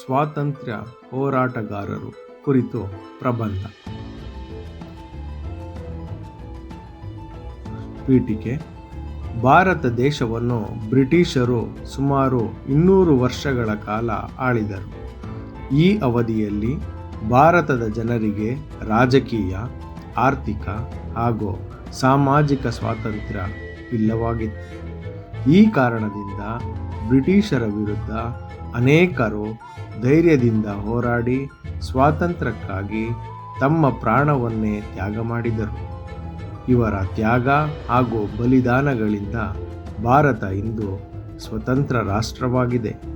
ಸ್ವಾತಂತ್ರ್ಯ ಹೋರಾಟಗಾರರು ಕುರಿತು ಪ್ರಬಂಧ. ಪೀಠಿಕೆ. ಭಾರತ ದೇಶವನ್ನು ಬ್ರಿಟಿಷರು ಸುಮಾರು ಇನ್ನೂರು ವರ್ಷಗಳ ಕಾಲ ಆಳಿದರು. ಈ ಅವಧಿಯಲ್ಲಿ ಭಾರತದ ಜನರಿಗೆ ರಾಜಕೀಯ, ಆರ್ಥಿಕ ಹಾಗೂ ಸಾಮಾಜಿಕ ಸ್ವಾತಂತ್ರ್ಯ ಇಲ್ಲವಾಗಿತ್ತು. ಈ ಕಾರಣದಿಂದ ಬ್ರಿಟಿಷರ ವಿರುದ್ಧ ಅನೇಕರು ಧೈರ್ಯದಿಂದ ಹೋರಾಡಿ ಸ್ವಾತಂತ್ರ್ಯಕ್ಕಾಗಿ ತಮ್ಮ ಪ್ರಾಣವನ್ನೇ ತ್ಯಾಗ ಮಾಡಿದರು. ಇವರ ತ್ಯಾಗ ಹಾಗೂ ಬಲಿದಾನಗಳಿಂದ ಭಾರತ ಇಂದು ಸ್ವತಂತ್ರ ರಾಷ್ಟ್ರವಾಗಿದೆ.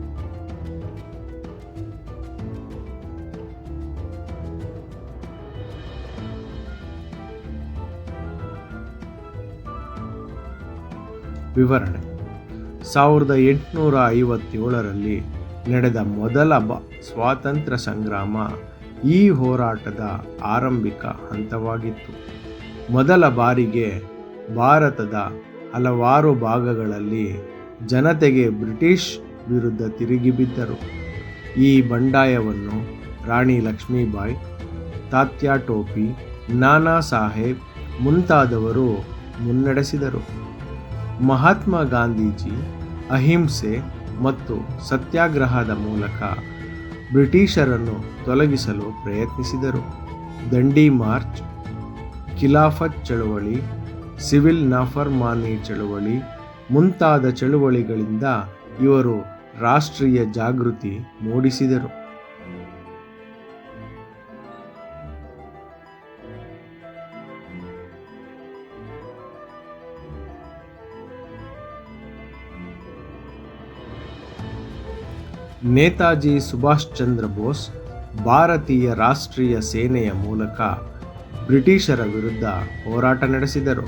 ವಿವರಣೆ. ಸಾವಿರದ ಎಂಟುನೂರ ಐವತ್ತೇಳರಲ್ಲಿ ನಡೆದ ಮೊದಲ ಬ ಸ್ವಾತಂತ್ರ್ಯ ಸಂಗ್ರಾಮ ಈ ಹೋರಾಟದ ಆರಂಭಿಕ ಹಂತವಾಗಿತ್ತು. ಮೊದಲ ಬಾರಿಗೆ ಭಾರತದ ಹಲವಾರು ಭಾಗಗಳಲ್ಲಿ ಜನತೆಗೆ ಬ್ರಿಟಿಷ್ ವಿರುದ್ಧ ತಿರುಗಿಬಿದ್ದರು ಈ ಬಂಡಾಯವನ್ನು ರಾಣಿ ಲಕ್ಷ್ಮೀಬಾಯಿ, ತಾತ್ಯಾ ಟೋಪಿ, ನಾನಾ ಸಾಹೇಬ್ ಮುಂತಾದವರು ಮುನ್ನಡೆಸಿದರು. ಮಹಾತ್ಮ ಗಾಂಧೀಜಿ ಅಹಿಂಸೆ ಮತ್ತು ಸತ್ಯಾಗ್ರಹದ ಮೂಲಕ ಬ್ರಿಟಿಷರನ್ನು ತೊಲಗಿಸಲು ಪ್ರಯತ್ನಿಸಿದರು. ದಂಡಿ ಮಾರ್ಚ್, ಖಿಲಾಫತ್ ಚಳುವಳಿ, ಸಿವಿಲ್ ನಾಫರ್ಮಾನಿ ಚಳುವಳಿ ಮುಂತಾದ ಚಳುವಳಿಗಳಿಂದ ಇವರು ರಾಷ್ಟ್ರೀಯ ಜಾಗೃತಿ ಮೂಡಿಸಿದರು. ನೇತಾಜಿ ಸುಭಾಷ್ ಚಂದ್ರ ಬೋಸ್ ಭಾರತೀಯ ರಾಷ್ಟ್ರೀಯ ಸೇನೆಯ ಮೂಲಕ ಬ್ರಿಟಿಷರ ವಿರುದ್ಧ ಹೋರಾಟ ನಡೆಸಿದರು.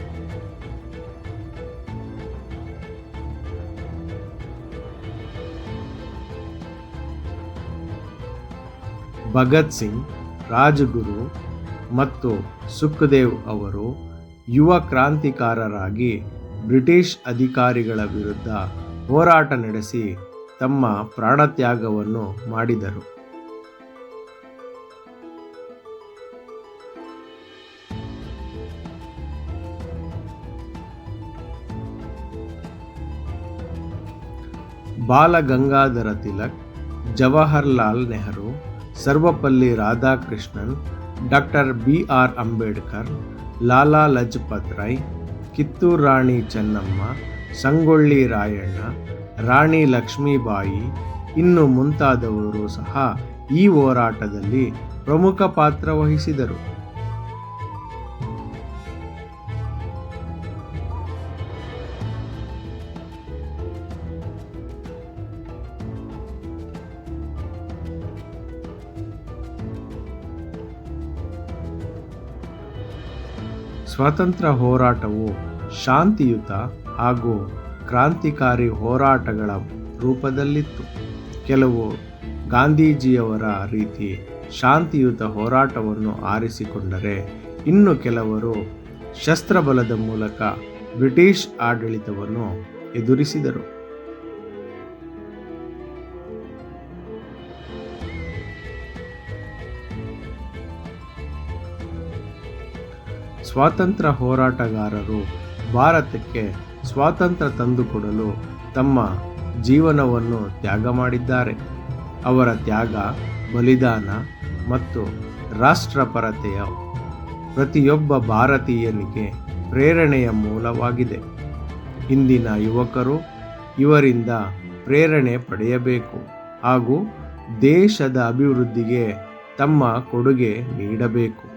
ಭಗತ್ ಸಿಂಗ್, ರಾಜಗುರು ಮತ್ತು ಸುಖದೇವ್ ಅವರು ಯುವ ಕ್ರಾಂತಿಕಾರರಾಗಿ ಬ್ರಿಟಿಷ್ ಅಧಿಕಾರಿಗಳ ವಿರುದ್ಧ ಹೋರಾಟ ನಡೆಸಿ ತಮ್ಮ ಪ್ರಾಣತ್ಯಾಗವನ್ನು ಮಾಡಿದರು. Balagangadhara Tilak, Jawaharlal Nehru, Sarvepalli Radhakrishnan, doctor B R Ambedkar, Lala Lajpat Rai Kittur Rani Chennamma, Sangolli Rayanna Rani Lakshmibai ಇನ್ನು ಮುಂತಾದವರು ಸಹ ಈ ಹೋರಾಟದಲ್ಲಿ ಪ್ರಮುಖ ಪಾತ್ರ ವಹಿಸಿದರು. ಸ್ವಾತಂತ್ರ್ಯ ಹೋರಾಟವು ಶಾಂತಿಯುತ ಹಾಗೂ ಕ್ರಾಂತಿಕಾರಿ ಹೋರಾಟಗಳ ರೂಪದಲ್ಲಿತ್ತು. ಕೆಲವು ಗಾಂಧೀಜಿಯವರ ರೀತಿ ಶಾಂತಿಯುತ ಹೋರಾಟವನ್ನು ಆರಿಸಿಕೊಂಡರೆ ಇನ್ನು ಕೆಲವರು ಶಸ್ತ್ರಬಲದ ಮೂಲಕ ಬ್ರಿಟಿಷ್ ಆಡಳಿತವನ್ನು ಎದುರಿಸಿದರು. ಸ್ವಾತಂತ್ರ್ಯ ಹೋರಾಟಗಾರರು ಭಾರತಕ್ಕೆ ಸ್ವಾತಂತ್ರ್ಯ ತಂದುಕೊಡಲು ತಮ್ಮ ಜೀವನವನ್ನು ತ್ಯಾಗ ಮಾಡಿದ್ದಾರೆ. ಅವರ ತ್ಯಾಗ, ಬಲಿದಾನ ಮತ್ತು ರಾಷ್ಟ್ರಪರತೆಯ ಪ್ರತಿಯೊಬ್ಬ ಭಾರತೀಯನಿಗೆ ಪ್ರೇರಣೆಯ ಮೂಲವಾಗಿದೆ. ಇಂದಿನ ಯುವಕರು ಇವರಿಂದ ಪ್ರೇರಣೆ ಪಡೆಯಬೇಕು ಹಾಗೂ ದೇಶದ ಅಭಿವೃದ್ಧಿಗೆ ತಮ್ಮ ಕೊಡುಗೆ ನೀಡಬೇಕು.